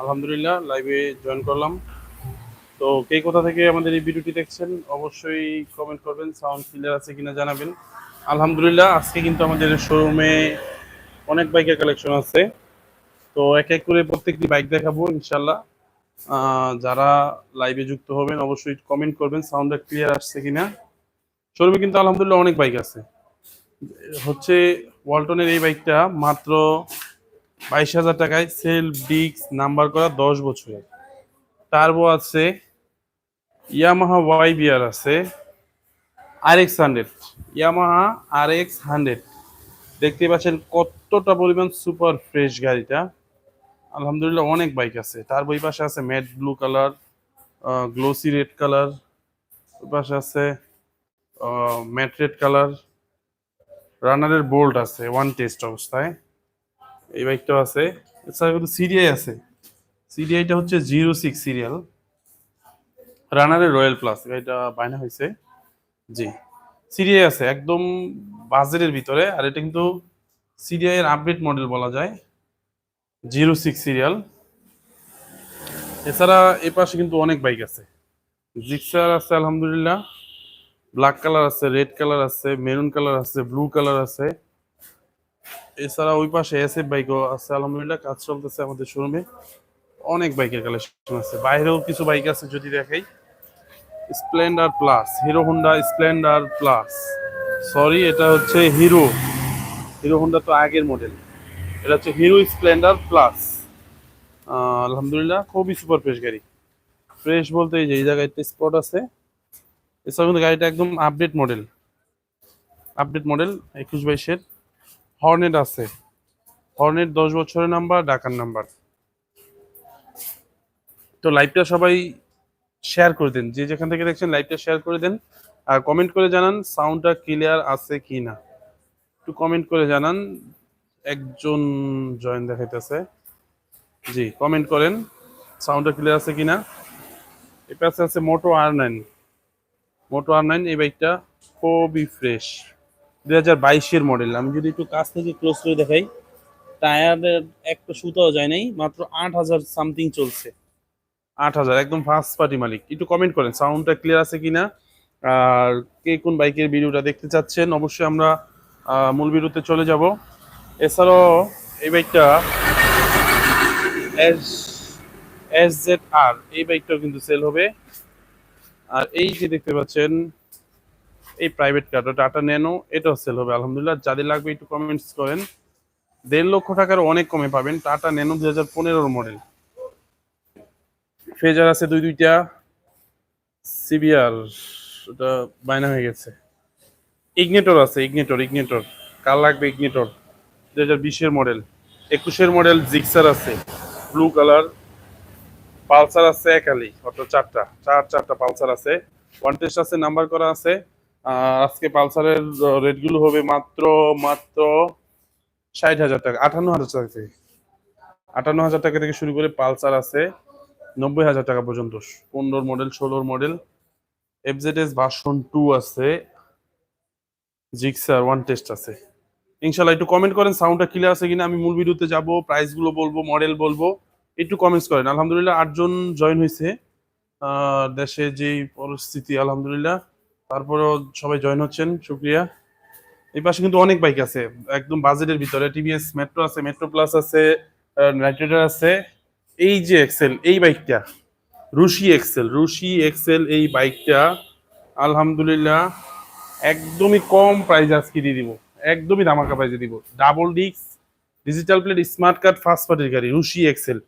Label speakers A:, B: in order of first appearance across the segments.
A: আলহামদুলিল্লাহ লাইভে জয়েন করলাম। তো কে কোথা থেকে আমাদের এই ভিডিওটি দেখছেন, অবশ্যই কমেন্ট করবেন সাউন্ড ক্লিয়ার আছে কিনা জানাবেন। আলহামদুলিল্লাহ, আজকে কিন্তু আমাদের শোরুমে অনেক বাইকের কালেকশন আছে। তো এক এক করে প্রত্যেকটি বাইক দেখাবো ইনশাল্লাহ যারা লাইভে যুক্ত হবেন, অবশ্যই কমেন্ট করবেন সাউন্ডটা ক্লিয়ার আসছে কিনা। শোরুমে কিন্তু আলহামদুলিল্লাহ অনেক বাইক আছে। হচ্ছে ওয়ালটনের এই বাইকটা মাত্র বাইশ হাজার টাকায় সেলফ ডিক্স নাম্বার করা দশ বছরের। টার্বো আছে, ইয়ামাহা ওয়াই বিআর আছে R X hundred. Yamaha R X hundred. দেখতে পাচ্ছেন কতটা পরিমাণ সুপার ফ্রেশ গাড়িটা। আলহামদুলিল্লাহ অনেক বাইক আছে। তার বই পাশে আছে matte blue colour glossy red colour. ওই পাশে আছে ম্যাট রেড কালার। রানারের বোল্ট আছে, ওয়ান টেস্ট অবস্থায়। এই বাইকটাও আছে। এছাড়া কিন্তু সিডিআই আছে। সিডিআইটা হচ্ছে জিরো সিক্স সিরিয়াল। রানারের রয়্যাল প্লাস, গাড়িটা বায়না হয়েছে। জি। সিডিআই আছে, একদম বাজারের ভিতরে। আর এটা কিন্তু সিডিআই এর আপডেট মডেল বলা যায়। Zero six serial. এছাড়া এ পাশে কিন্তু অনেক বাইক আছে। জিক্সার আছে, আলহামদুলিল্লাহ। ব্ল্যাক কালার আছে রেড কালার আছে মেরুন কালার আছে ব্লু কালার আছে। এছাড়া ওই পাশে এস এফ বাইকও আছে, আলহামদুলিল্লাহ কাজ চলতেছে আমাদের শোরুমে অনেক বাইকের কালেকশন আছে। বাইরেও কিছু বাইক আছে যদি দেখাই। Splendor plus Hero Honda Splendor plus sorry এটা হচ্ছে হিরো হিরো হোন্ডা তো আগের মডেল এটা হচ্ছে হিরো স্প্লেন্ডার প্লাস আলহামদুলিল্লাহ খুবই সুপার ফ্রেশ গাড়ি। ফ্রেশ বলতে এই যে, এই জায়গায় একটা স্পট আছে। এছাড়া কিন্তু গাড়িটা একদম আপডেট মডেল আপডেট মডেল একুশ বাইশের। হর্নেট আছে। হর্নেট দশ বছরের নাম্বার ডাকার নাম্বার তো লাইভটা সবাই শেয়ার করে দেন। যে যেখান থেকে দেখছেন লাইভটা শেয়ার করে দেন। আর কমেন্ট করে জানান সাউন্ডটা ক্লিয়ার আছে কি না। একটু কমেন্ট করে জানান। একজন জয়েন দেখাইতেছে। জি কমেন্ট করেন। সাউন্ডটা ক্লিয়ার আছে কিনা এর পাশে আছে মোটো আর নাইন মোটো আর নাইন এই বাইকটা খুবই ফ্রেশ দুই হাজার বাইশের মডেল আমি যদি একটু কাছ থেকে ক্লোজ করে দেখাই টায়ারের একটা সুতাও যায় নাই, মাত্র আট হাজার সামথিং চলছে। আট হাজার, একদম ফার্স্ট পার্টি মালিক। একটু কমেন্ট করেন সাউন্ডটা ক্লিয়ার আছে কিনা? আর কে কোন বাইকের ভিডিওটা দেখতে চাচ্ছেন, অবশ্যই আমরা মূল ভিডিওতে চলে যাব। এছাড়াও এই বাইকটা এস এস জেড আর এই বাইকটাও কিন্তু সেল হবে। আর এই যে দেখতে পাচ্ছেন এই প্রাইভেট কারটা টাটা ন্যানো, এটাও সেল হবে, আলহামদুলিল্লাহ। যাদের লাগবে একটু কমেন্টস করেন। দেড় লক্ষ টাকার অনেক কমে পাবেন টাটা ন্যানো দুই হাজার পনেরোর মডেল ফেজার আছে দুই দুইটা। সিবিআর ওটা বায়না হয়ে গেছে। ইগনেটর আছে ইগনেটর ইগনেটর কার লাগবে ইগনেটর দুই হাজার বিশের মডেল একুশের মডেল জিক্সার আছে ব্লু কালার পালসার আছে একালি অটো চারটা। চার, চারটা পালসার আছে। ওয়ান টেস্ট আছে নাম্বার করা আছে। আজকে পালসারের রেটগুলো হবে মাত্র মাত্র ষাট হাজার টাকা, আটান্ন হাজার টাকা থেকে। আটান্ন হাজার টাকা থেকে শুরু করে পালসার আছে নব্বই হাজার টাকা পর্যন্ত। পনেরোর মডেল ষোলোর মডেল এফজেডএস ভার্সন টু আছে জিক্সার ওয়ান টেস্ট আছে। ইনশাল্লাহ একটু কমেন্ট করেন সাউন্ডটা ক্লিয়ার আছে কিনা, আমি মূল ভিডিওতে যাব প্রাইসগুলো বলব মডেল বলব, একটু কমেন্টস করেন। আলহামদুলিল্লাহ আটজন জয়েন হয়েছে। দেশে যেই পরিস্থিতি, আলহামদুলিল্লাহ। তারপরেও সবাই জয়েন হচ্ছেন, শুক্রিয়া। এই পাশে কিন্তু অনেক বাইক আছে, একদম বাজেটের ভিতরে। টিভিএস মেট্রো আছে মেট্রো প্লাস আছে নাইট্রেটার আছে। এই যে এক্সেল এই বাইকটা রুশি এক্সেল রুশি এক্সেল এই বাইকটা আলহামদুলিল্লাহ, একদমই কম প্রাইস আজকে দিয়ে দিব। একদমই ধামাকা প্রাইসে দিব। Double disc digital plate smart card first পার্টির গাড়ি রুশি এক্সেল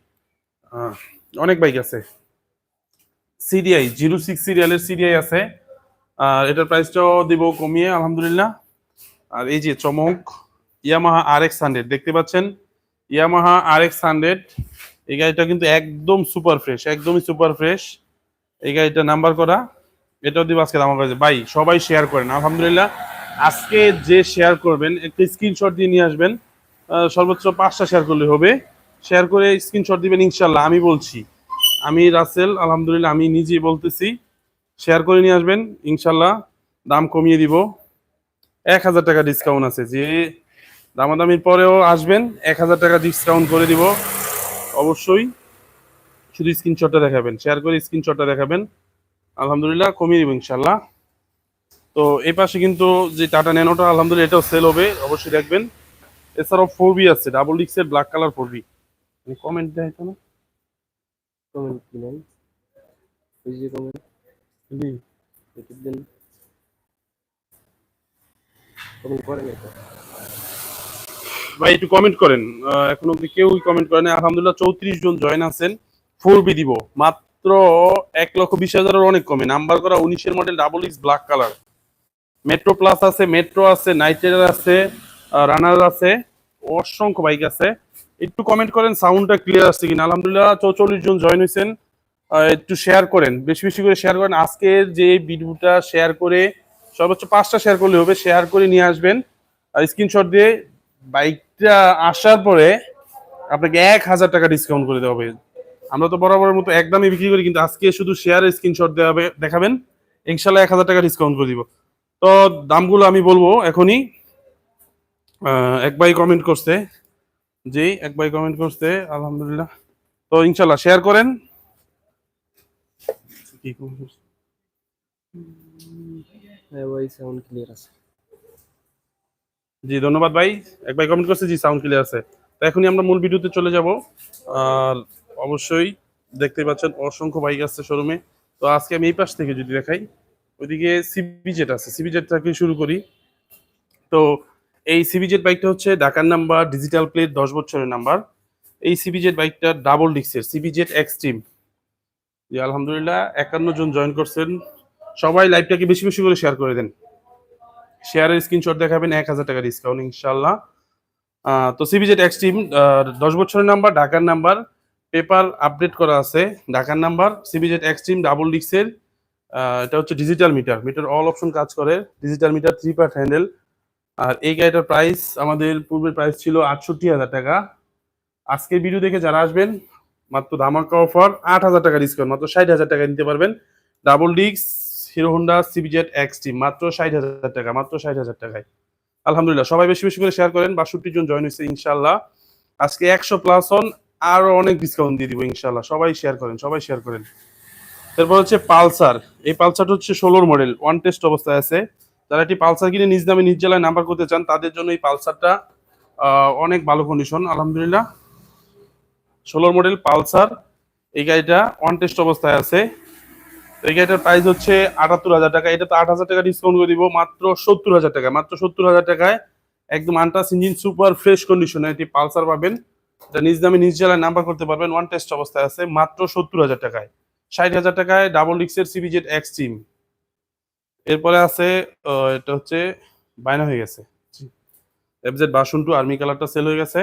A: অনেক বাইক আছে। সিডিআই জিরো সিক্স সিরিয়ালের সিডিআই আছে। আর এটার প্রাইসটাও দিব কমিয়ে, আলহামদুলিল্লাহ। আর এই যে চমক, ইয়ামাহা আর এক্স হান্ড্রেড দেখতে পাচ্ছেন? ইয়ামাহা আর এক্স হান্ড্রেড এই গাড়িটা কিন্তু একদম সুপার ফ্রেশ একদমই সুপার ফ্রেশ এই গাড়িটা নাম্বার করা, এটাও দিব আজকে আমার কাছে ভাই, সবাই শেয়ার করেন, আলহামদুলিল্লাহ। আজকে যে শেয়ার করবেন, একটা স্ক্রিনশট দিয়ে নিয়ে আসবেন। সর্বোচ্চ পাঁচটা শেয়ার করলে হবে। শেয়ার করে স্ক্রিনশট দিবেন ইনশাল্লাহ আমি বলছি। আমি রাসেল, আলহামদুলিল্লাহ, আমি নিজেই বলতেছি। শেয়ার করে নিয়ে আসবেন, ইনশাল্লাহ দাম কমিয়ে দিব। এক হাজার টাকা ডিসকাউন্ট আছে যে দামাদামির পরেও আসবেন, এক হাজার টাকা ডিসকাউন্ট করে দিব। অবশ্যই শুধু স্ক্রিনশটটা দেখাবেন শেয়ার করে স্ক্রিনশটটা দেখাবেন। আলহামদুলিল্লাহ কমিয়ে দিব ইনশাল্লাহ। তো এই পাশে কিন্তু যে টাটা ন্যানোটা আলহামদুলিল্লাহ এটাও সেল হবে, অবশ্যই দেখবেন। এছাড়াও ফোর বি আছে double ডিক্সের black colour four B comment দেয় না
B: কমেন্ট কি নাই? ওই করেন
A: ভাই, একটু কমেন্ট করেন। এখন অব্দি কমেন্ট আলহামদুলিল্লাহ চৌত্রিশ জন জয়েন আছেন। দিব। মাত্র এক লক্ষ বিশ হাজারের অনেক কমে নাম্বার করা উনিশের model double X black colour Metro plus আছে মেট্রো আছে নাইট আছে রানার আছে, অসংখ্য বাইক আছে। একটু কমেন্ট করেন সাউন্ডটা ক্লিয়ার আসছে কিনা। আলহামদুলিল্লাহ চৌচল্লিশ জন জয়েন হয়েছেন একটু শেয়ার করেন, বেশি বেশি করে শেয়ার করেন। আজকের যে ভিডিওটা শেয়ার করে, সর্বোচ্চ পাঁচটা শেয়ার করলে হবে শেয়ার করে নিয়ে আসবেন। স্ক্রিনশট দিয়ে বাইকটা আসার পরে আপনাকে এক হাজার টাকা ডিসকাউন্ট করে দেওয়া হবে। আমরা তো বরাবরের মতো একদমই বিক্রি করি, কিন্তু আজকে শুধু শেয়ারের স্ক্রিনশট দেওয়া হবে, দেখাবেন। ইনশাল্লাহ এক হাজার টাকা ডিসকাউন্ট করে দিব। তো দামগুলো আমি বলব এখনই। এক ভাই কমেন্ট করছে। জি, এক ভাই কমেন্ট করছে, আলহামদুলিল্লাহ। তো ইনশাল্লাহ শেয়ার করেন। কি comment
B: হ্যাঁ ভাই সাউন্ড ক্লিয়ার আছে
A: জি ধন্যবাদ ভাই এক ভাই কমেন্ট করছে জি সাউন্ড ক্লিয়ার আছে তো এখনই আমরা মূল ভিডিওতে চলে যাব। আর অবশ্যই দেখতে পাচ্ছেন অসংখ্য বাইক আছে শোরুমে তো আজকে আমি এই পাশ থেকে যদি দেখাই ওইদিকে সিবি জেট আছে। সিবি জেট থেকে শুরু করি। তো এই সিবি জেট বাইকটা হচ্ছে ঢাকার নাম্বার ডিজিটাল প্লেট দশ বছরের নাম্বার এই সিবি জেট বাইকটা ডাবল ডিক্সের সিবি জেট এক্সট্রিম আলহামদুলিল্লাহ, একান্ন জন জয়েন করছেন। সবাই লাইভটাকে বেশি বেশি করে শেয়ার করে দেন। শেয়ারের স্ক্রিনশট দেখাবেন, এক হাজার টাকা ডিসকাউন্ট ইনশাল্লাহ তো সিবিজেড এক্সট্রিম দশ বছরের নাম্বার ঢাকার নাম্বার পেপার আপডেট করা আছে, ঢাকার নাম্বার সিবিজেড এক্সট্রিম ডাবল ডিক্সের এটা হচ্ছে digital meter meter all option কাজ করে digital meter three part handle আর এই গাড়িটার প্রাইস আমাদের পূর্বের প্রাইস ছিল আটষট্টি হাজার টাকা। আজকের ভিডিও দেখে যারা আসবেন মাত্র ধামাকা অফার আট হাজার টাকা ডিসকাউন্ট মাত্র ষাট হাজার টাকা নিতে পারবেন। ডাবল ডিক্স হিরো হোন্ডা সিবিজেড এক্সট্রিম মাত্র ষাট হাজার টাকা, মাত্র ষাট হাজার টাকায়। আলহামদুলিল্লাহ, সবাই বেশি বেশি করে শেয়ার করেন, বাষট্টি জন জয়েন হয়েছে ইনশাল্লাহ আজকে একশো প্লাস হন আরও অনেক ডিসকাউন্ট দিয়ে দিব ইনশাল্লাহ সবাই শেয়ার করেন, সবাই শেয়ার করেন। এরপর হচ্ছে পালসার। এই পালসারটা হচ্ছে ষোলোর মডেল ওয়ান টেস্ট অবস্থায় আছে। যারা একটি পালসার কিনে নিজ নামে, নিজ জেলায় নাম্বার করতে চান, তাদের জন্য এই পালসারটা অনেক ভালো কন্ডিশন আলহামদুলিল্লাহ। ষোলোর মডেল পালসার। এই গাড়িটা ওয়ান টেস্ট অবস্থায় আছে। এই গাড়িটার প্রাইস হচ্ছে আটাত্তর হাজার টাকা। এটা তো আট হাজার টাকা ডিসকাউন্ট করে দিব, মাত্র সত্তর হাজার টাকা মাত্র সত্তর হাজার টাকায় একদম আনটাস ইঞ্জিন সুপার ফ্রেশ কন্ডিশনে এটি পালসার পাবেন। এটা নিজ দামে, নিজ জেলায় নাম্বার করতে পারবেন। ওয়ান টেস্ট অবস্থায় আছে, মাত্র সত্তর হাজার টাকায়। ষাট হাজার টাকায় ডাবল ডিক্সের সিবিজেড এক্সট্রিম এরপরে আছে এটা হচ্ছে বায়না হয়ে গেছে। এফজেড বাসন টু আর্মি কালারটা সেল হয়ে গেছে।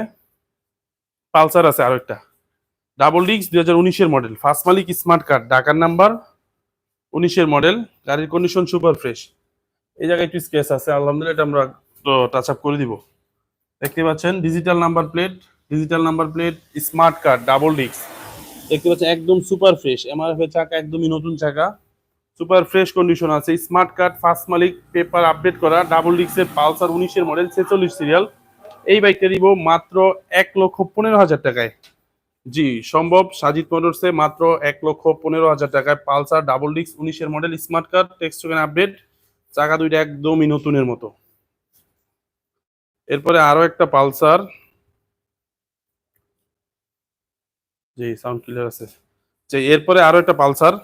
A: পালসার আছে আরও একটা ডাবল ডিক্স দুই হাজার উনিশের মডেল। ফার্স্ট মালিক স্মার্ট কার্ড, ঢাকার নাম্বার উনিশের মডেল। গাড়ির কন্ডিশন সুপার ফ্রেশ এই জায়গায় একটু স্কেচ আছে, আলহামদুলিল্লাহ এটা আমরা টাচ আপ করে দিব। দেখতে পাচ্ছেন digital number plate digital number plate smart card double ডিক্স দেখতে পাচ্ছেন, একদম সুপার ফ্রেশ এমআরএফ এর চাকা একদমই নতুন চাকা। সুপার ফ্রেশ কন্ডিশন আছে। স্মার্ট কার্ড ফার্স্ট মালিক পেপার আপডেট করা ডাবল ডিক্সের পালসার উনিশের মডেল, ছেচল্লিশ সিরিয়াল এই বাইকটা দিব মাত্র এক লক্ষ পনেরো হাজার টাকায়। জি, সম্ভব। সাজিদ মোটরসে মাত্র এক লক্ষ পনেরো হাজার টাকায় পালসার ডাবল ডিক্স উনিশের model, smart card, tax update, চাকা দুইটা একদমই নতুনের মতো। এরপরে আরও একটা পালসার। জি সাউন্ড ক্লিয়ার আছে। যে এরপরে আরও একটা পালসার।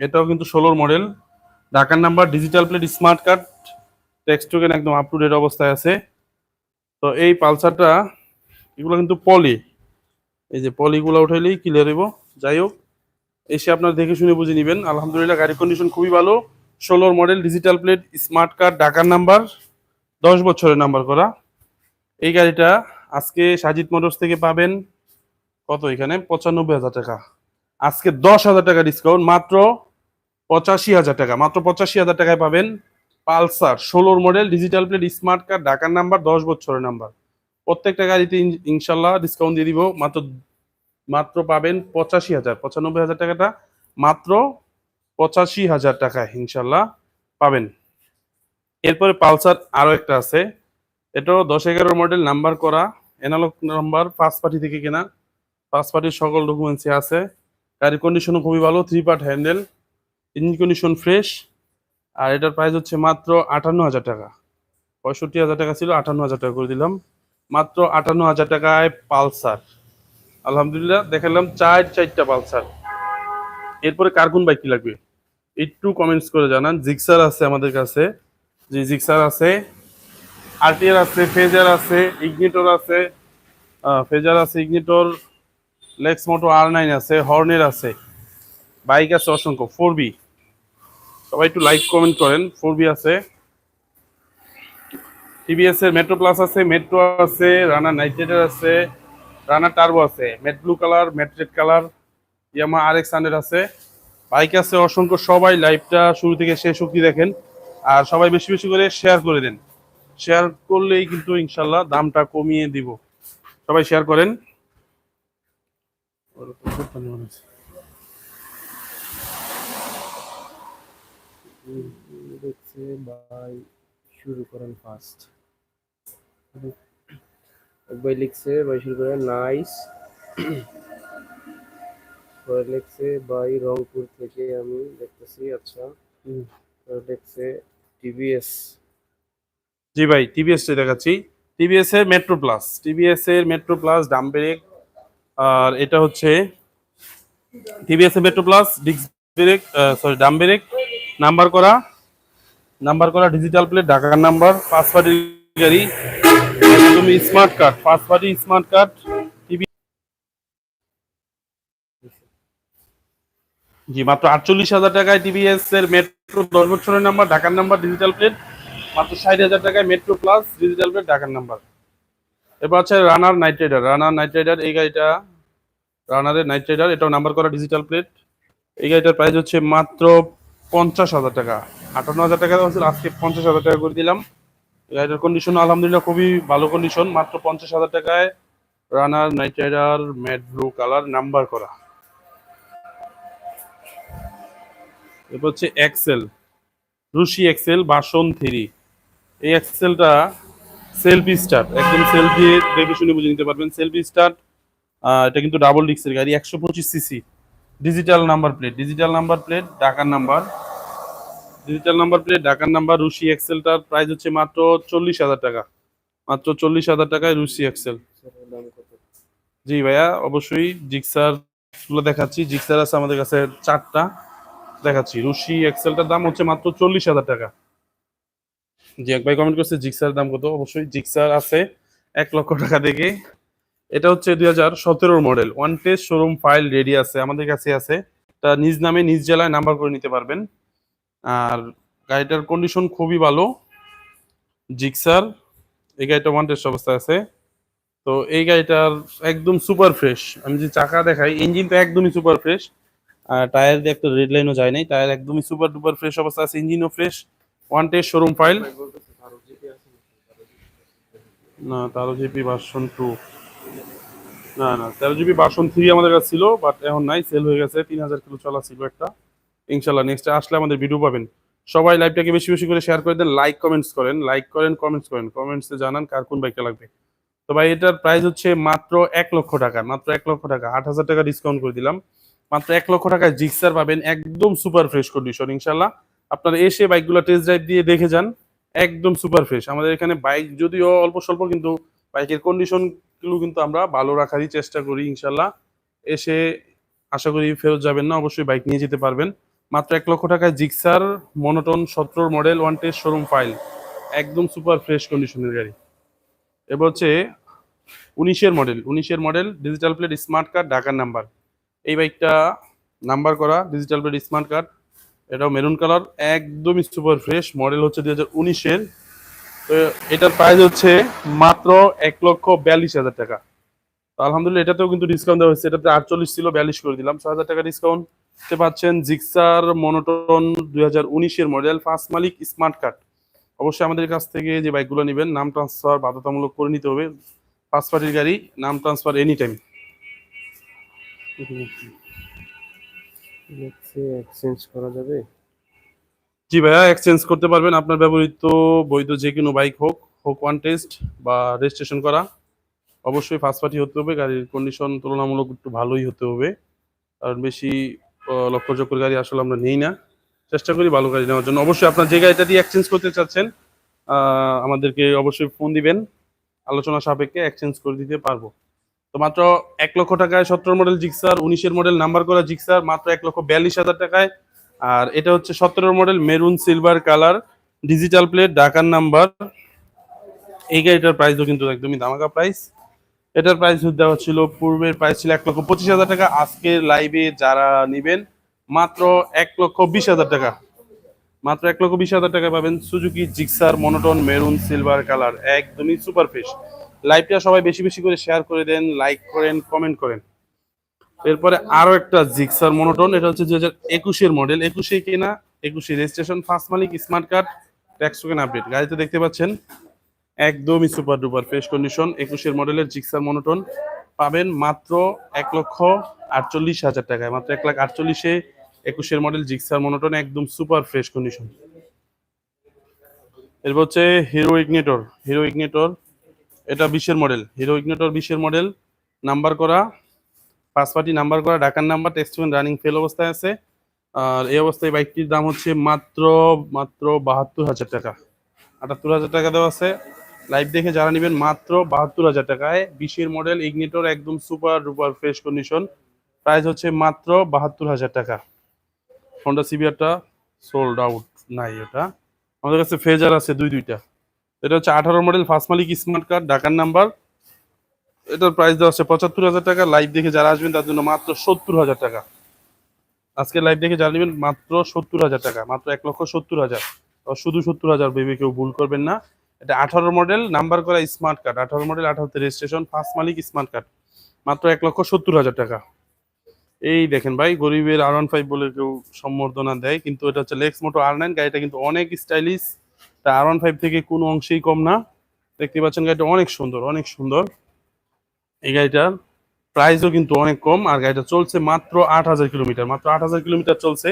A: এটাও কিন্তু ষোলোর মডেল। ঢাকার number digital plate smart card tax token একদম আপ টু ডেট অবস্থায় আছে। তো এই পালসারটা, এগুলো কিন্তু পলি এই যে পলিগুলো উঠাইলেই ক্লিয়ার হইব। যাই হোক, এসে আপনার দেখে শুনে বুঝে নেবেন। আলহামদুলিল্লাহ, গাড়ির কন্ডিশন খুবই ভালো। ষোলোর model digital plate smart card ঢাকার নাম্বার দশ বছরের নাম্বার করা। এই গাড়িটা আজকে সাজিদ মোটরস থেকে পাবেন কত এখানে? পঁচানব্বই হাজার টাকা। আজকে দশ হাজার টাকা ডিসকাউন্ট মাত্র পঁচাশি হাজার টাকা। মাত্র পঁচাশি হাজার টাকায় পাবেন পালসার। ষোলোর model digital plate smart card ঢাকার নাম্বার দশ বছরের নাম্বার প্রত্যেকটা গাড়িতে ইন- ইনশাল্লাহ ডিসকাউন্ট দিয়ে দিব। মাত্র মাত্র পাবেন পঁচাশি হাজার, পঁচানব্বই হাজার টাকাটা মাত্র পঁচাশি হাজার টাকা ইনশাল্লাহ পাবেন। এরপরে পালসার আরও একটা আছে। এটাও দশ এগারো মডেল নাম্বার করা এনালগ নাম্বার ফার্স্ট পার্টি থেকে কেনা। ফার্স্ট পার্টির সকল ডকুমেন্টসই আছে। গাড়ির কন্ডিশনও খুবই ভালো three part handle engine condition fresh আর এটার প্রাইস হচ্ছে মাত্র আটান্ন হাজার টাকা। পঁয়ষট্টি হাজার টাকা ছিল, আটান্ন হাজার টাকা করে দিলাম। মাত্র আটান্ন হাজার টাকায় পালসার। আলহামদুলিল্লাহ দেখালাম চার চারটা পালসার। এরপরে কার কোন বাইক কি লাগবে? একটু কমেন্টস করে জানান। জিক্সার আছে আমাদের কাছে। যে জিক্সার আছে। আরটিআর আছে, ফেজার আছে, ইগনিটর আছে। ফেজার আছে, ইগনিটর। লেক্স মোটো আর নাইন আছে, হর্নের আছে। বাইক আছে অসংখ্য। Four B. সবাই একটু লাইক কমেন্ট করেন। ফোর বি আছে। টিভিএস এর মেট্রো প্লাস আছে মেট্রো আছে রানার নাইট রাইডার আছে রানার টার্বো আছে matte blue colour matte red colour Yamaha R X hundred আছে। বাইক আছে অসংখ্য, সবাই লাইভটা শুরু থেকে শেষ অব্দি দেখেন। আর সবাই বেশি বেশি করে শেয়ার করে দেন। শেয়ার করলেই কিন্তু ইনশাল্লাহ দামটা কমিয়ে দিব। সবাই শেয়ার করেন।
B: দেখছে ভাই শুরু করেন ফার্স্ট ভাই লিখছে ভাই শুরু করেন নাইস পরে লিখছে ভাই রংপুর থেকে আমি দেখতেছি আচ্ছা। পরে লিখছে টিভিএস
A: জি ভাই টিভিএস দেখাচ্ছি। টিভিএস এর মেট্রো প্লাস টিভিএস এর মেট্রো প্লাস ডাম ব্রেক আর এটা হচ্ছে টিভিএস এর Metro Plus disc brake sorry drum brake number করা নাম্বার করা ডিজিটাল প্লেট ঢাকার নাম্বার পাঁচ পার্টির গাড়ি তুমি স্মার্ট কার্ড পাঁচ পার্টি স্মার্ট কার্ড টিভি জি, মাত্র আটচল্লিশ হাজার টাকায় টিভিএস এর মেট্রো দশ বছরের নাম্বার, ঢাকার নাম্বার ডিজিটাল প্লেট মাত্র ষাট হাজার টাকায় মেট্রো প্লাস ডিজিটাল প্লেট ঢাকার নাম্বার। এবার আছে Runner Knight Rider Runner Knight Rider এই গাড়িটা রানারের নাইট রাইডার এটাও নাম্বার করা ডিজিটাল প্লেট এই গাড়িটার প্রাইস হচ্ছে মাত্র পঞ্চাশ হাজার টাকা। আটান্ন হাজার টাকা হচ্ছে আজকে পঞ্চাশ হাজার টাকা করে দিলাম। এই গাড়িটার কন্ডিশন আলহামদুলিল্লাহ খুবই ভালো কন্ডিশন মাত্র পঞ্চাশ হাজার টাকায় Runner Knight Rider matte blue colour number করা। এরপর হচ্ছে এক্সেল রুশি এক্সেল বাসন থ্রি এই এক্সেলটা সেলফি স্টার্ট একদম সেলফি দেখে শুনে বুঝে নিতে পারবেন। সেলফি স্টার্ট এটা কিন্তু ডাবল ডিক্সের গাড়ি, একশো পঁচিশ CC digital number plate digital number plate ঢাকার নাম্বার ডিজিটাল নাম্বার প্লেট ঢাকার নাম্বার রুশি এক্সেলটার প্রাইস হচ্ছে মাত্র চল্লিশ হাজার টাকা। মাত্র চল্লিশ হাজার টাকায় রুশি এক্সেল জি ভাইয়া, অবশ্যই জিক্সারগুলো দেখাচ্ছি। জিক্সার আছে আমাদের কাছে চারটা। দেখাচ্ছি। রুশি এক্সেলটার দাম হচ্ছে মাত্র চল্লিশ হাজার টাকা। জি, এক ভাই কমেন্ট করছে জিক্সার দাম কত? অবশ্যই জিক্সার আছে এক লক্ষ টাকা থেকে এটা হচ্ছে দুই হাজার সতেরোর model one test showroom file ready আছে, আমাদের কাছে আছে। তা নিজ নামে, নিজ জেলায় নাম্বার করে নিতে পারবেন। আর গাড়িটার কন্ডিশন খুবই ভালো। জিক্সার এই গাড়িটা ওয়ান টেস্ট অবস্থায় আছে। তো এই গাড়িটার একদম সুপার ফ্রেশ আমি যে চাকা দেখাই ইঞ্জিন তো একদমই সুপার ফ্রেশ আর টায়ার দিয়ে একটা রেড লাইনও যায় নাই। টায়ার একদমই সুপার ডুপার ফ্রেশ অবস্থা আছে ইঞ্জিনও fresh one test showroom file না, তেরো জিবি ভার্সন টু না না, তেরো জিবি ভার্সন থ্রি আমাদের কাছে ছিল বাট এখন নাই সেল হয়ে গেছে। তিন হাজার কিলো চলা ছিল একটা। ইনশাল্লাহ নেক্সট আসলে আমাদের ভিডিও পাবেন। সবাই লাইভটাকে বেশি বেশি করে শেয়ার করে দেন লাইক কমেন্টস করেন লাইক করেন কমেন্টস করেন কমেন্টসে জানান কার কোন বাইকটা লাগবে। তো ভাই, এটার প্রাইস হচ্ছে মাত্র এক লক্ষ টাকা, মাত্র এক লক্ষ টাকা, আট হাজার টাকা ডিসকাউন্ট করে দিলাম। মাত্র এক লক্ষ টাকায় জিক্সার পাবেন, একদম সুপার ফ্রেশ কন্ডিশন ইনশাল্লাহ আপনারা এসে বাইকগুলো টেস্ট ড্রাইভ দিয়ে দেখে যান, একদম সুপার ফ্রেশ আমাদের এখানে বাইক যদিও অল্প স্বল্প, কিন্তু বাইকের কন্ডিশনগুলো কিন্তু আমরা ভালো রাখারই চেষ্টা করি ইনশাল্লাহ এসে আশা করি ফেরত যাবেন না, অবশ্যই বাইক নিয়ে যেতে পারবেন। মাত্র এক লক্ষ টাকায় জিক্সার, মনোটন সতেরোর model one test showroom file একদম সুপার ফ্রেশ কন্ডিশনের গাড়ি। এবার হচ্ছে উনিশের মডেল উনিশের model digital plate smart card ঢাকার নাম্বার এই বাইকটা নাম্বার করা ডিজিটাল প্লেট স্মার্ট কার্ড এটাও মেরুন কালার একদমই সুপার ফ্রেশ মডেল হচ্ছে দুই হাজার উনিশের। তো এটার প্রাইস হচ্ছে মাত্র এক লক্ষ বিয়াল্লিশ হাজার টাকা। তো আলহামদুলিল্লাহ এটাতেও কিন্তু ডিসকাউন্ট দেওয়া হয়েছে, এটাতে আটচল্লিশ ছিল, বিয়াল্লিশ করে দিলাম। ছ হাজার টাকা ডিসকাউন্ট তে পাচ্ছেন জিক্সার মনোটন দুই হাজার উনিশের মডেল ফার্স্ট মালিক স্মার্ট কার্ড। অবশ্যই আমাদের কাছ থেকে যে বাইকগুলো নেবেন নাম ট্রান্সফার বাধ্যতামূলক করে নিতে হবে। ফার্স্ট পার্টির গাড়ি নাম ট্রান্সফার এনি টাইম
B: এক্সচেঞ্জ করা যাবে?
A: জি ভাইয়া এক্সচেঞ্জ করতে পারবেন। আপনার ব্যবহৃত বৈধ যে কোনো বাইক হোক হোক ওয়ান টেস্ট বা রেজিস্ট্রেশন করা। অবশ্যই ফার্স্ট পার্টি হতে হবে গাড়ির কন্ডিশন তুলনামূলক একটু ভালোই হতে হবে। কারণ বেশি লক্ষ্যযোগ্য গাড়ি আসলে আমরা নেই না। চেষ্টা করি ভালো গাড়ি নেওয়ার জন্য। অবশ্যই আপনার যে গাড়িটা দিয়ে এক্সচেঞ্জ করতে চাচ্ছেন আমাদেরকে অবশ্যই ফোন দিবেন। আলোচনা সাপেক্ষে এক্সচেঞ্জ করে দিতে পারব। তো মাত্র এক লক্ষ টাকায় সতেরো মডেল জিক্সার উনিশের মডেল নাম্বার করা জিক্সার মাত্র এক লক্ষ বিয়াল্লিশ হাজার টাকায়। আর এটা হচ্ছে সতেরো model maroon silver colour digital plate ঢাকার নাম্বার এই গাড়িটার প্রাইসও কিন্তু একদমই দামাকা প্রাইস এটার প্রাইস দেওয়া ছিল, পূর্বের প্রাইস ছিল এক লক্ষ পঁচিশ হাজার টাকা। আজকের লাইভে যারা নেবেন, মাত্র এক লক্ষ বিশ হাজার টাকা। মাত্র এক লক্ষ বিশ হাজার টাকা পাবেন Suzuki Gixxer monotone maroon silver colour একদমই সুপার ফ্রেশ লাইভটা সবাই বেশি বেশি করে শেয়ার করে দেন লাইক করেন কমেন্ট করেন। এরপরে আরও একটা জিক্সার মনোটন এটা হচ্ছে দুই হাজার একুশের মডেল একুশে কেনা, একুশে রেজিস্ট্রেশন ফার্স্ট মালিক smart card tax token update গাড়িতে দেখতে পাচ্ছেন একদমই সুপার ডুপার ফ্রেশ কন্ডিশন একুশের মডেলের জিক্সার মনোটন পাবেন মাত্র এক লক্ষ আটচল্লিশ হাজার টাকায়। মাত্র এক লাখ আটচল্লিশে একুশের মডেল জিক্সার মনোটন একদম সুপার ফ্রেশ কন্ডিশন এরপর হচ্ছে হিরো ইগনেটর হিরো ইগনেটর এটা বিশের মডেল হিরো ইগনেটর বিশের মডেল নাম্বার করা পাঁচ পার্টি নাম্বার করা, ঢাকার নাম্বার টেস্টমেন্ট রানিং ফেল অবস্থায় আছে। আর এই অবস্থায় বাইকটির দাম হচ্ছে মাত্র মাত্র বাহাত্তর হাজার টাকা। আটাত্তর হাজার টাকা দেওয়া আছে। লাইভ দেখে যারা নেবেন মাত্র বাহাত্তর হাজার টাকায়। বিশের মডেল ইগনিটর একদম সুপার রুপার ফ্রেশ কন্ডিশন প্রাইস হচ্ছে মাত্র বাহাত্তর হাজার টাকা। হন্ডা সিবিআরটা সোল্ড আউট নাই ওটা আমাদের কাছে ফেজার আছে দুই দুইটা। এটা হচ্ছে আঠারো মডেল ফার্স্ট মালিক স্মার্ট কার্ড ঢাকার নাম্বার এটার প্রাইস দেওয়া হচ্ছে পঁচাত্তর হাজার টাকা। লাইভ দেখে যারা আসবেন, তার জন্য মাত্র সত্তর হাজার টাকা। আজকে লাইভ দেখে যারা নেবেন, মাত্র সত্তর হাজার টাকা। মাত্র এক লক্ষ সত্তর হাজার। শুধু সত্তর হাজার ভেবে কেউ ভুল করবেন না। এটা আঠারো মডেল, নাম্বার করা স্মার্ট কার্ড আঠারো মডেল আঠারোতে রেজিস্ট্রেশন ফার্স্ট মালিক স্মার্ট কার্ড মাত্র এক লক্ষ সত্তর হাজার টাকা। এই দেখেন ভাই, গরিবের আর ওয়ান ফাইভ বলে কেউ সম্বর্ধনা দেয়, কিন্তু এটা হচ্ছে লেক্স মোটো আর নাইন গাড়িটা কিন্তু অনেক স্টাইলিশ তা আর ওয়ান ফাইভ থেকে কোনো অংশেই কম না। দেখতে পাচ্ছেন গাড়িটা অনেক সুন্দর অনেক সুন্দর। এই গাড়িটার প্রাইসও কিন্তু অনেক কম, আর গাড়িটা চলছে মাত্র আট হাজার কিলোমিটার। মাত্র আট হাজার কিলোমিটার চলছে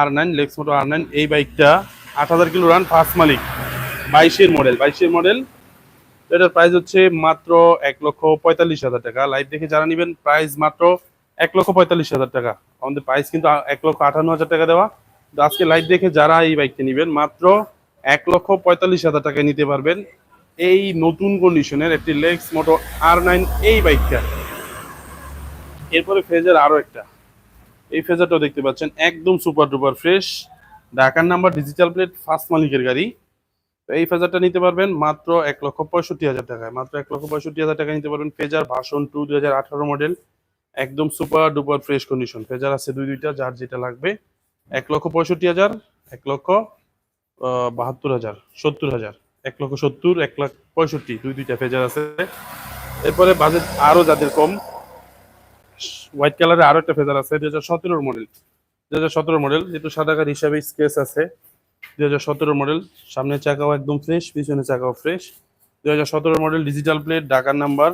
A: আর নাইন লেক্স মোটো আর নাইন এই বাইকটা আট হাজার কিলো রান ফার্স্ট মালিক। বাইশের মডেল বাইশের মডেল এটার প্রাইস হচ্ছে মাত্র এক লক্ষ পঁয়তাল্লিশ হাজার টাকা। লাইভ দেখে যারা নেবেন প্রাইস মাত্র এক লক্ষ পঁয়তাল্লিশ হাজার টাকা। আমাদের প্রাইস কিন্তু এক লক্ষ আটান্ন হাজার টাকা দেওয়া। তো আজকে লাইভ দেখে যারা এই বাইকটি নেবেন, মাত্র এক লক্ষ পঁয়তাল্লিশ হাজার টাকায় নিতে পারবেন এই নতুন কন্ডিশনের একটি লেক্স মোটো আর নাইন এই বাইকটা এরপরে ফেজের আরও একটা। এই ফেজারটাও দেখতে পাচ্ছেন, একদম সুপার ডুপার ফ্রেশ ঢাকার নাম্বার ডিজিটাল প্লেট ফার্স্ট মালিকের গাড়ি। এই ফেজারটা নিতে পারবেন মাত্র এক লক্ষ পঁয়ষট্টি হাজার টাকায়। মাত্র এক লক্ষ পঁয়ষট্টি হাজার টাকা নিতে পারবেন ফেজার ভাষণ টু দুই হাজার আঠারো মডেল একদম super duper fresh condition Fazer আছে দুই দুইটা, যার যেটা লাগবে এক লক্ষ পঁয়ষট্টি হাজার, এক লক্ষ বাহাত্তর হাজার, সত্তর হাজার, এক লক্ষ সত্তর, এক লাখ পঁয়ষট্টি, দুই দুইটা ফেজার আছে। এরপরে বাজেট আরও যাদের কম হোয়াইট কালারের আরও একটা ফেজার আছে, দুই হাজার সতেরোর মডেল দুই হাজার সতেরো মডেল যেহেতু সাদা কাঠ হিসাবে স্কেচ আছে। হাজার সতেরো মডেল সামনের চাকাও একদম ফ্রেশ পিছনে চাকাও ফ্রেশ দুই হাজার সতেরো মডেল ডিজিটাল প্লেট ঢাকার নাম্বার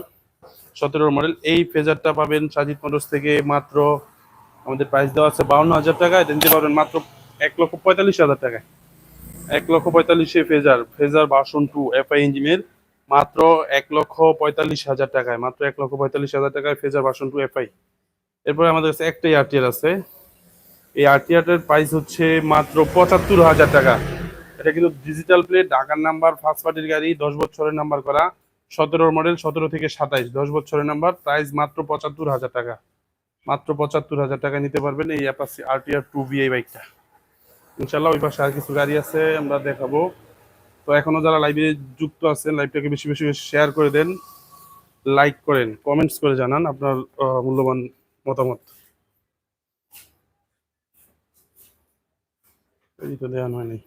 A: সতেরো মডেল এই ফেজারটা পাবেন সাজিদ মোটরস থেকে মাত্র, আমাদের প্রাইস দেওয়া আছে বাউন্ন হাজার টাকা এটা নিতে পারবেন মাত্র এক লক্ষ পঁয়তাল্লিশ হাজার টাকায়। এক লক্ষ পঁয়তাল্লিশে Fazer Fazer version two FI ইঞ্জিনের মাত্র এক লক্ষ পঁয়তাল্লিশ হাজার টাকায়। মাত্র এক লক্ষ পঁয়তাল্লিশ হাজার টাকায় ফেজার বাসন টু এফআই এরপরে আমাদের কাছে একটাই আরটিআর আছে। এই আরটিআর প্রাইস হচ্ছে মাত্র পঁচাত্তর হাজার টাকা। এটা কিন্তু ডিজিটাল প্লেট ঢাকার নাম্বার ফার্স্ট পার্টির গাড়ি, দশ বছরের নাম্বার করা। সতেরোর মডেল সতেরো থেকে সাতাইশ, দশ বছরের নাম্বার প্রাইস মাত্র পঁচাত্তর হাজার টাকা। মাত্র পঁচাত্তর হাজার টাকা নিতে পারবেন এই অ্যাপাসি আরটিআর টু বি এই বাইকটা ইনশাল্লাহ ওই পাশে আর কিছু গাড়ি আছে, আমরা দেখাবো। তো এখনও যারা লাইভে যুক্ত আছেন লাইভটাকে বেশি বেশি শেয়ার করে দেন লাইক করেন কমেন্টস করে জানান আপনার মূল্যবান মতামত। এই তো দেওয়ানো হয়নি।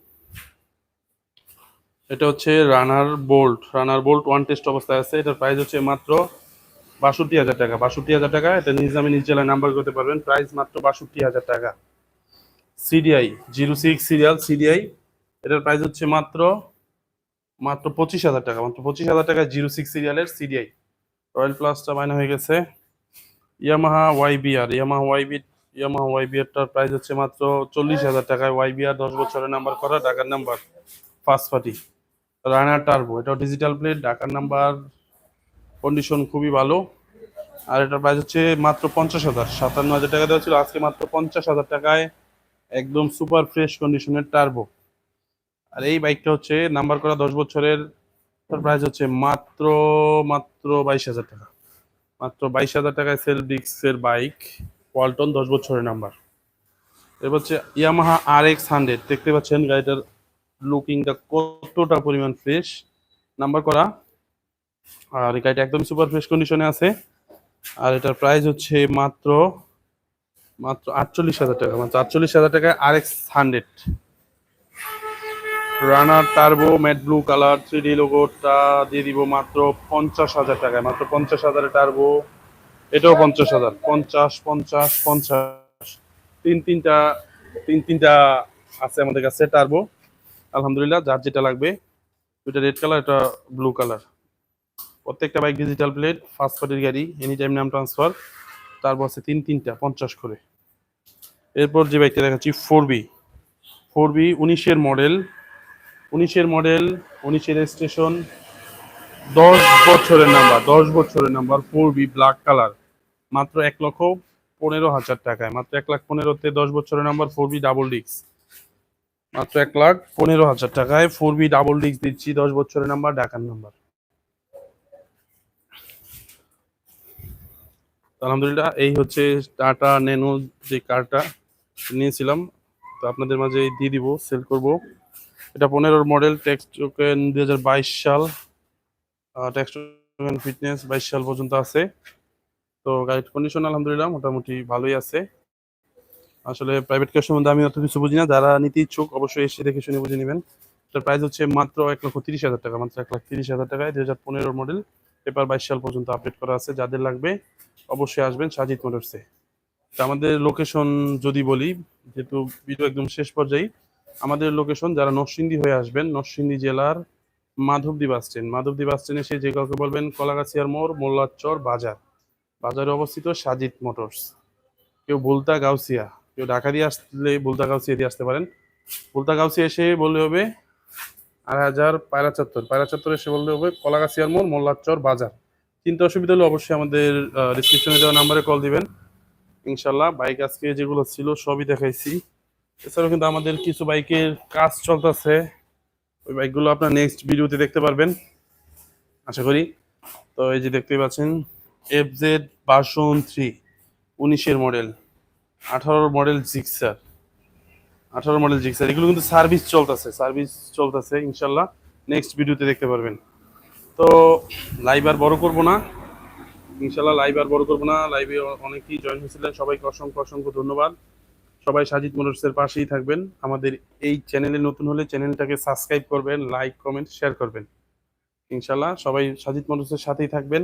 A: এটা হচ্ছে Runner Bolt. Runner Bolt one test অবস্থায় আছে। এটার প্রাইস হচ্ছে মাত্র বাষট্টি হাজার টাকা। বাষট্টি হাজার টাকা। এটা নিজ নামে নিজ জেলায় নাম্বার করতে পারবেন। প্রাইস মাত্র বাষট্টি হাজার টাকা। CDI zero six serial CDI এটার প্রাইস হচ্ছে মাত্র মাত্র পঁচিশ হাজার টাকা। মাত্র পঁচিশ হাজার টাকা জিরো সিক্স সিরিয়ালের সিডিআই রয়্যাল প্লাসটা মাইনা হয়ে গেছে। Yamaha YBR Yamaha YB Yamaha ওয়াইবিআরটার price হচ্ছে মাত্র চল্লিশ হাজার টাকায় ওয়াইবিআর দশ বছরের নাম্বার করা, ঢাকার number first party Runner Turbo এটাও ডিজিটাল প্লেট ঢাকার নাম্বার কন্ডিশন খুবই ভালো। আর এটার প্রাইস হচ্ছে মাত্র পঞ্চাশ হাজার। সাতান্ন হাজার টাকা দেওয়া ছিল, আজকে মাত্র পঞ্চাশ হাজার টাকায় একদম সুপার ফ্রেশ কন্ডিশনের টার্বো আর এই বাইকটা হচ্ছে নাম্বার করা দশ বছরের, তার প্রাইস হচ্ছে মাত্র মাত্র বাইশ হাজার টাকা। মাত্র বাইশ হাজার টাকায় সেল ডিক্সের বাইক ওয়ালটন দশ বছরের নাম্বার এবার হচ্ছে ইয়ামাহা আর এক্স হান্ড্রেড দেখতে পাচ্ছেন গাড়িটার লুকিংটা কতটা পরিমাণ ফ্রেশ নাম্বার করা। আর গাড়িটা একদম সুপার ফ্রেশ কন্ডিশনে আছে। আর এটার প্রাইস হচ্ছে মাত্র মাত্র আটচল্লিশ হাজার টাকা, মাত্র আটচল্লিশ হাজার টাকায় R X hundred Runner Turbo matte blue colour three D লোগোটা দিয়ে দিব মাত্র পঞ্চাশ হাজার টাকায়, মাত্র পঞ্চাশ হাজারের টার্বো এটাও পঞ্চাশ হাজার। পঞ্চাশ পঞ্চাশ পঞ্চাশ। তিন তিনটা তিন তিনটা আছে আমাদের কাছে টার্বো আলহামদুলিল্লাহ, যার যেটা লাগবে দুটা রেড কালার এটা ব্লু কালার প্রত্যেকটা বাইক ডিজিটাল প্লেট ফার্স্ট পার্টির গাড়ি এনি টাইম নাম ট্রান্সফার তারপর আছে তিন তিনটা, পঞ্চাশ করে। এরপর যে বাইকটা দেখাচ্ছি ফোর বি ফোর বি উনিশের মডেল উনিশের মডেল উনিশের স্টেশন দশ বছরের নাম্বার দশ বছরের number four B black colour মাত্র এক লক্ষ পনেরো হাজার টাকায়। মাত্র এক লাখ পনেরোতে দশ বছরের নাম্বার ফোর বি ডাবল ডিক্স মাত্র এক লাখ পনেরো হাজার টাকায় ফোর বি ডাবল ডিক্স দিচ্ছি দশ বছরের নাম্বার ঢাকার নাম্বার আলহামদুলিল্লাহ, এই হচ্ছে টাটা ন্যানো যে কারটা নিয়েছিলাম, তো আপনাদের মাঝে দিয়ে দিব সেল করব। এটা পনেরোর মডেল ট্যাক্স টোকেন বাইশ সাল ট্যাক্স টোকেন ফিটনেস বাইশ সাল পর্যন্ত আছে। তো গাড়ির কন্ডিশন আলহামদুলিল্লাহ মোটামুটি ভালোই আছে। আসলে প্রাইভেট কার সম্বন্ধে আমি অত কিছু বুঝি না। যারা নিতে ইচ্ছুক অবশ্যই এসে দেখে শুনে বুঝে নেবেন। এটার প্রাইস হচ্ছে মাত্র এক লক্ষ তিরিশ হাজার টাকা, মাত্র এক লাখ তিরিশ হাজার টাকায় দুই হাজার পনেরোর মডেল পেপার বাইশ সাল পর্যন্ত আপডেট করা আছে। যাদের লাগবে অবশ্যই আসবেন সাজিদ মোটরসে। তো আমাদের লোকেশন যদি বলি, যেহেতু ভিডিও একদম শেষ পর্যায়ে, আমাদের লোকেশন যারা নরসিংদী হয়ে আসবেন, নরসিংদী জেলার Madhabdi bus stand Madhabdi bus স্ট্যান্ডে এসে যে কাউকে বলবেন, কলাগাছিয়ার মোড়, মোল্লাচর বাজার। বাজারে অবস্থিত সাজিদ মোটরস। কেউ বুলতা গাউসিয়া কেউ ঢাকা দিয়ে আসলে বুলতা গাউসিয়া দিয়ে আসতে পারেন। বুলতা গাউসিয়া এসে বললে হবে আড়াই হাজার পায়রা চত্বর। পায়রা চত্বর এসে বললে হবে কলাগাছিয়ার মোড়, মোল্লাচর বাজার। চিন্তা অসুবিধা হলে অবশ্যই আমাদের ডিসক্রিপশনে দেওয়া নাম্বারে কল দিবেন। ইনশাল্লাহ বাইক আজকে যেগুলো ছিল সবই দেখাইছি। এছাড়াও কিন্তু আমাদের কিছু বাইকের কাজ চলতেছে। ওই বাইকগুলো আপনার নেক্সট ভিডিওতে দেখতে পারবেন। আশা করি। তো এই যে দেখতেই পাচ্ছেন এফ জেড বাসন থ্রি উনিশের মডেল আঠারোর মডেল জিক্সার আঠারো মডেল জিক্সার এগুলো কিন্তু সার্ভিস চলতেছে সার্ভিস চলতেছে, ইনশাল্লাহ নেক্সট ভিডিওতে দেখতে পারবেন। তো লাইভ আর বড় করব না। ইনশাল্লাহ লাইভ আর বড় করব না। লাইভে অনেকেই জয়েন হয়েছিলেন। সবাইকে অসংখ্য অসংখ্য ধন্যবাদ। সবাই সাজিদ মোটরসের পাশেই থাকবেন। আমাদের এই চ্যানেলে নতুন হলে চ্যানেলটাকে সাবস্ক্রাইব করবেন লাইক কমেন্ট শেয়ার করবেন। ইনশাল্লাহ সবাই সাজিদ মোটরসের সাথেই থাকবেন।